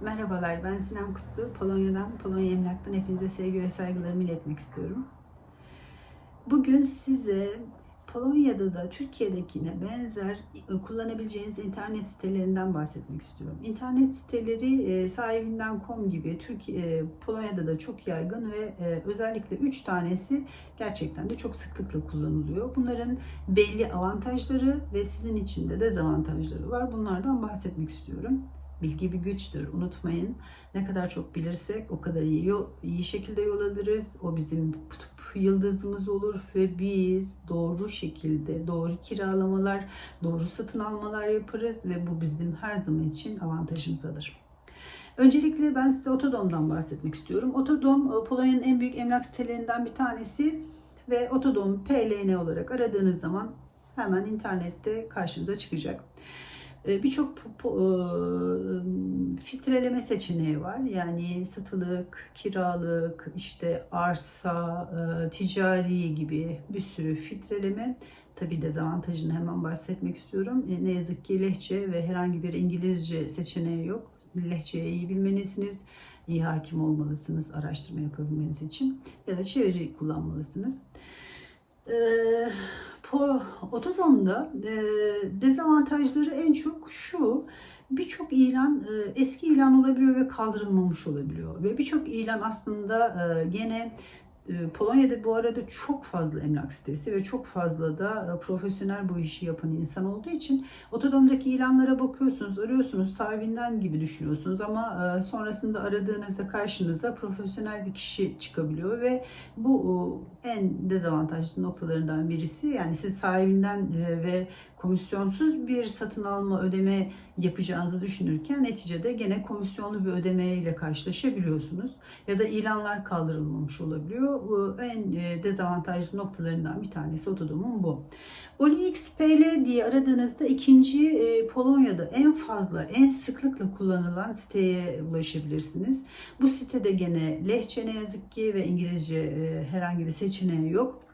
Merhabalar, ben Sinem Kutlu. Polonya'dan, Polonya Emlak'tan hepinize sevgi ve saygılarımı iletmek istiyorum. Bugün size Polonya'da da Türkiye'dekine benzer kullanabileceğiniz internet sitelerinden bahsetmek istiyorum. İnternet siteleri e, sahibinden.com gibi Türkiye, e, Polonya'da da çok yaygın ve e, özellikle 3 tanesi gerçekten de çok sıklıkla kullanılıyor. Bunların belli avantajları ve sizin için de dezavantajları var. Bunlardan bahsetmek istiyorum. Bilgi bir güçtür. Unutmayın. Ne kadar çok bilirsek o kadar iyi iyi şekilde yol alırız. O bizim kutup yıldızımız olur ve biz doğru şekilde doğru kiralamalar, doğru satın almalar yaparız ve bu bizim her zaman için avantajımızadır. Öncelikle ben size Otodom'dan bahsetmek istiyorum. Otodom Polonya'nın en büyük emlak sitelerinden bir tanesi ve Otodom PLN olarak aradığınız zaman hemen internette karşınıza çıkacak. Ee, birçok filtreleme seçeneği var. Yani satılık, kiralık, işte arsa, e, ticari gibi bir sürü filtreleme. Tabii dezavantajını hemen bahsetmek istiyorum. E, ne yazık ki lehçe ve herhangi bir İngilizce seçeneği yok. Lehçeyi iyi bilmelisiniz, iyi hakim olmalısınız araştırma yapabilmeniz için ya da çeviri kullanmalısınız. Otodom'da e, dezavantajları en çok şu. Birçok ilan e, eski ilan olabiliyor ve kaldırılmamış olabiliyor. Ve birçok ilan aslında e, gene Polonya'da bu arada çok fazla emlak sitesi ve çok fazla da e, profesyonel bu işi yapan insan olduğu için Otodom'daki ilanlara bakıyorsunuz, arıyorsunuz, sahibinden gibi düşünüyorsunuz ama e, sonrasında aradığınızda karşınıza profesyonel bir kişi çıkabiliyor ve bu e, en dezavantajlı noktalarından birisi. Yani siz sahibinden ve komisyonsuz bir satın alma ödeme yapacağınızı düşünürken neticede gene komisyonlu bir ödeme ile karşılaşabiliyorsunuz. Ya da ilanlar kaldırılmamış olabiliyor. En e, dezavantajlı noktalarından bir tanesi Otodom'un bu. OLXPL diye aradığınızda ikinci e, Polonya'da en fazla, en sıklıkla kullanılan siteye ulaşabilirsiniz. Bu sitede gene lehçe ne yazık ki ve İngilizce e, herhangi bir seçeneği yok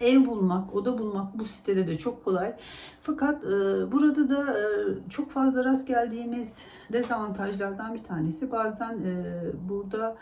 ev bulmak, oda bulmak bu sitede de çok kolay. Fakat e, burada da e, çok fazla rast geldiğimiz dezavantajlardan bir tanesi bazen e, burada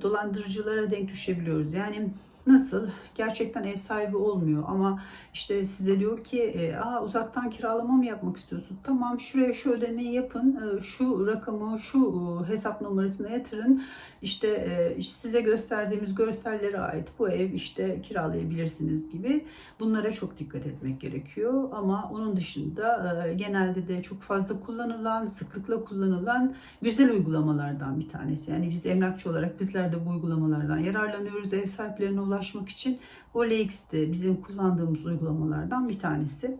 dolandırıcılara denk düşebiliyoruz. Yani nasıl? Gerçekten ev sahibi olmuyor ama işte size diyor ki e, Aa, uzaktan kiralama mı yapmak istiyorsun? Tamam şuraya şu ödemeyi yapın, e, şu rakamı, şu e, hesap numarasına yatırın. İşte size gösterdiğimiz görsellere ait bu ev işte kiralayabilirsiniz gibi. Bunlara çok dikkat etmek gerekiyor. Ama onun dışında genelde de çok fazla kullanılan, sıklıkla kullanılan güzel uygulamalardan bir tanesi. Yani biz emlakçı olarak bizler de bu uygulamalardan yararlanıyoruz. Ev sahiplerine ulaşmak için OLX de bizim kullandığımız uygulamalardan bir tanesi.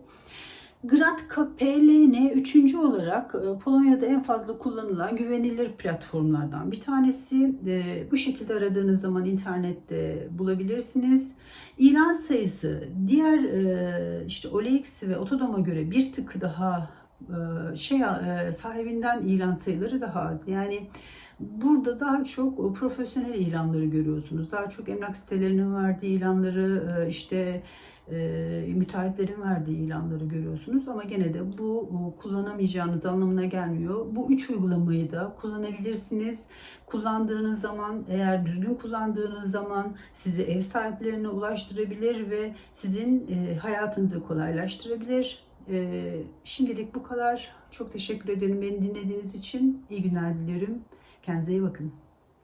Gratka PLN üçüncü olarak e, Polonya'da en fazla kullanılan güvenilir platformlardan bir tanesi. E, bu şekilde aradığınız zaman internette bulabilirsiniz. İlan sayısı diğer e, işte OLX ve Otodom'a göre bir tık daha şey sahibinden ilan sayıları daha az. Yani Burada daha çok profesyonel ilanları görüyorsunuz. Daha çok emlak sitelerinin verdiği ilanları, işte e, müteahhitlerin verdiği ilanları görüyorsunuz ama gene de bu kullanamayacağınız anlamına gelmiyor. Bu üç uygulamayı da kullanabilirsiniz. Kullandığınız zaman eğer düzgün kullandığınız zaman sizi ev sahiplerine ulaştırabilir ve sizin e, hayatınızı kolaylaştırabilir. E, şimdilik bu kadar. Çok teşekkür ederim beni dinlediğiniz için. İyi günler diliyorum. Kendinize iyi bakın.